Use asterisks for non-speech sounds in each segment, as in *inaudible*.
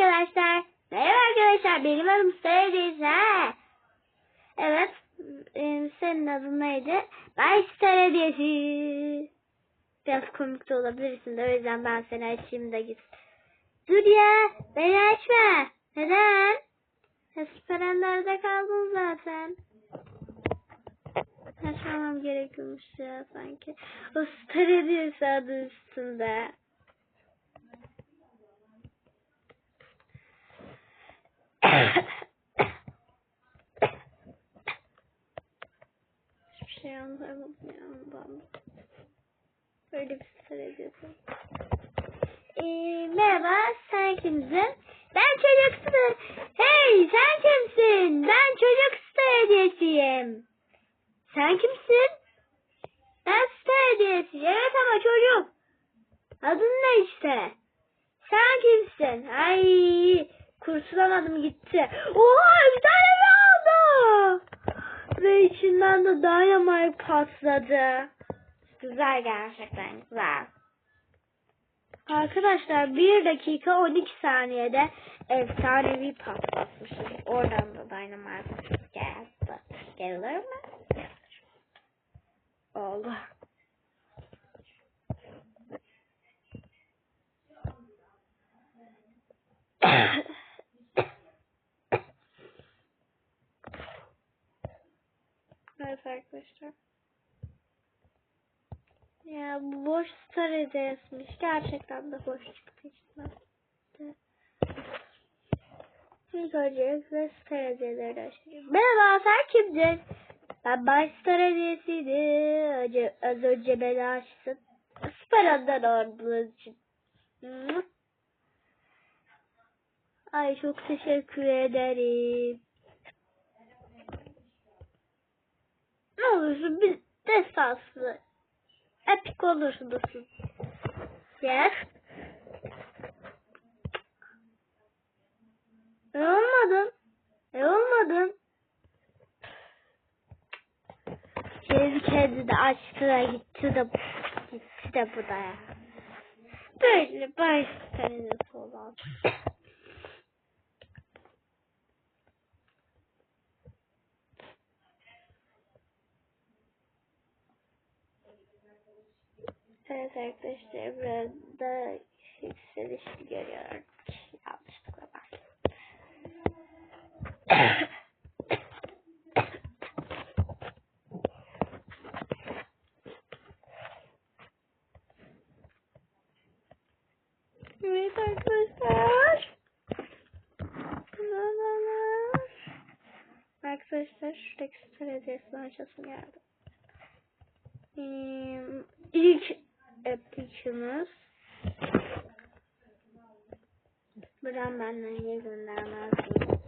arkadaşlar. Merhaba arkadaşlar. Benim adım Seydiz. Ha. Evet. e, Senin adın neydi? Ben Star Hediyesi. Biraz komik de olabilirsin de o yüzden ben seni açayım da git. Dur ya. Beni açma. Neden? Esperanlarda kaldın zaten. Açmamam gerekiyormuş ya sanki. O Star Hediyesi adı üstünde. Böyle bir sır ediyorsun. Ee, merhaba sen kimsin? Ben çocuk star. Hey sen kimsin? Ben çocuk star hediyesiyim. Sen kimsin? Ben star hediyesi. Evet ama çocuk. Adın ne işte? Sen kimsin? Ay kurtulamadım gitti. Oha bir tane mi? Ve içinden de dynamite patladı. Güzel gerçekten güzel. Arkadaşlar 1 dakika 12 saniyede efsanevi patlatmışız. Oradan da dynamite geldi. Gelir mi? Gelir. Oldu. *coughs* evet arkadaşlar. Ya boş star hediyesmiş. Gerçekten de boş çıktı içinden. İlk önce size star hediyeleri. Merhaba sen kimdin? Ben baş star hediyesiydi. Az önce beni açtın. Sparandan ordunuz için. Ay çok teşekkür ederim. Ne olursun bir destansı. Epik olursun. Yes. E olmadın. E olmadın. Kendi kendine açtı da gitti de gitti de bu da ya. Böyle baş tanesi olan. Evet arkadaşlar biraz da yükselişli görüyorum. Yanlışlıkla bak. evet arkadaşlar. Arkadaşlar şuradaki star hediyesini açasım geldi. Ee, ilk epikimiz Buradan benden geri göndermezdim.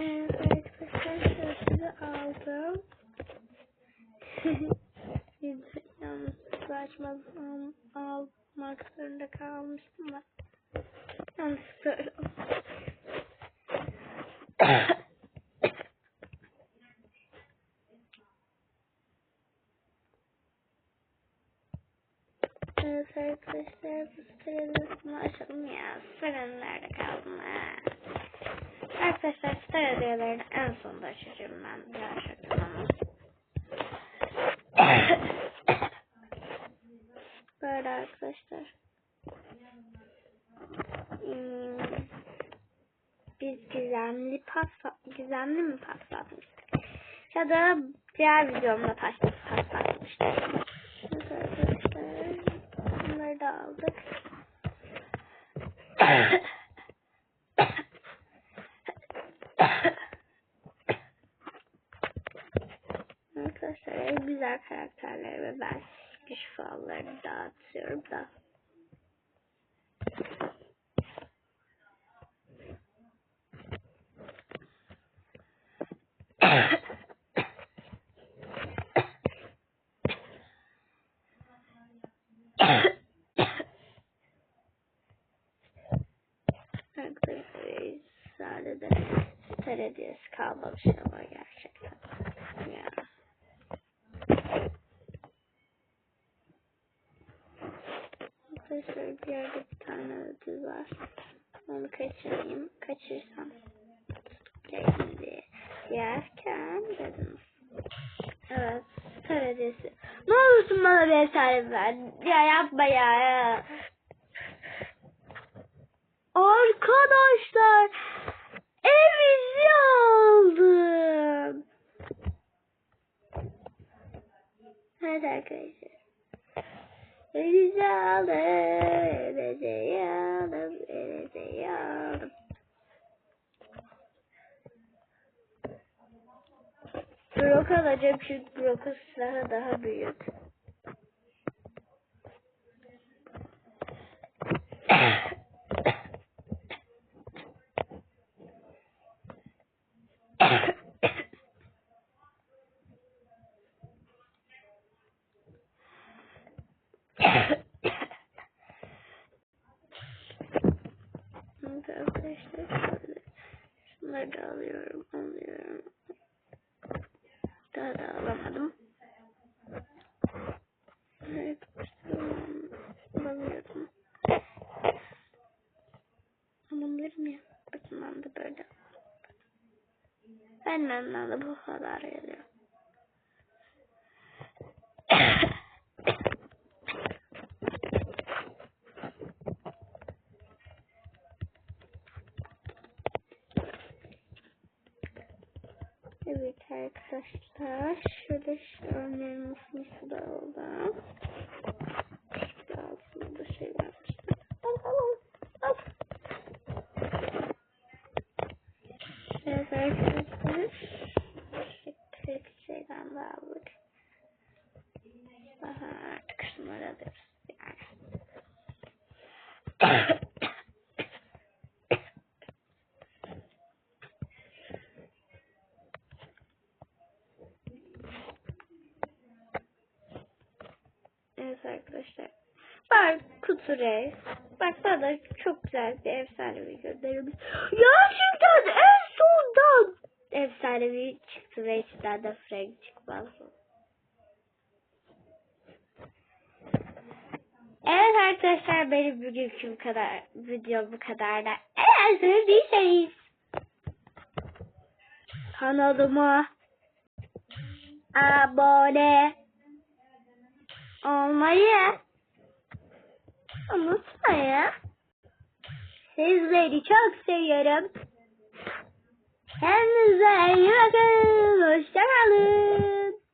evet arkadaşlar şöyle aldım. *laughs* Yanlışlıkla açmadım. Almak zorunda kalmıştım da. Yanlışlıkla öyle. Evet arkadaşlar bu sitelerimizi açalım ya. Siteler nerede kaldım ha? Arkadaşlar site hediyeleri en sonunda açacağım ben gerçekten ama. Böyle arkadaşlar. Hmm. Biz gizemli pasta, gizemli mi paslatmıştık? Ya da diğer videomda pasta paslatmıştık. Evet arkadaşlar. Bunları da aldık. Arkadaşlar en güzel karakterleri ve ben güç fallarını dağıtıyorum da. Belediyesi kalmamış ama gerçekten. Ya. Arkadaşlar bir yerde bir tane ödül var. Onu kaçırayım. Kaçırsam tutuklayayım diye. Yerken dedim. Evet. Paradesi. Ne olursun bana bir eser ver. Ya yapma ya. Arkadaşlar evizi aldım. Evet arkadaşlar. Evizi aldım. Evizi aldım. Evizi aldım. Brok alacağım çünkü Brok'un silahı daha büyük. Evet arkadaşlar şöyle. Da alıyorum, alıyorum. Daha da alamadım. Evet, alamıyorum. Alabilirim ya. Bakın ben de böyle. Benden de bu kadar geliyor. Arkadaşlar. Şöyle örneğin arkadaşlar. Bak kutu reis. Bak bana çok güzel bir efsanevi gönderimiz. Gerçekten en sondan efsanevi çıktı reisden de Frank çıkmaz. Evet arkadaşlar benim bugünkü bu kadar videom bu kadar da eğer sevdiyseniz kanalıma abone olmayı unutmayın. Sizleri çok seviyorum. Kendinize iyi bakın. Hoşçakalın.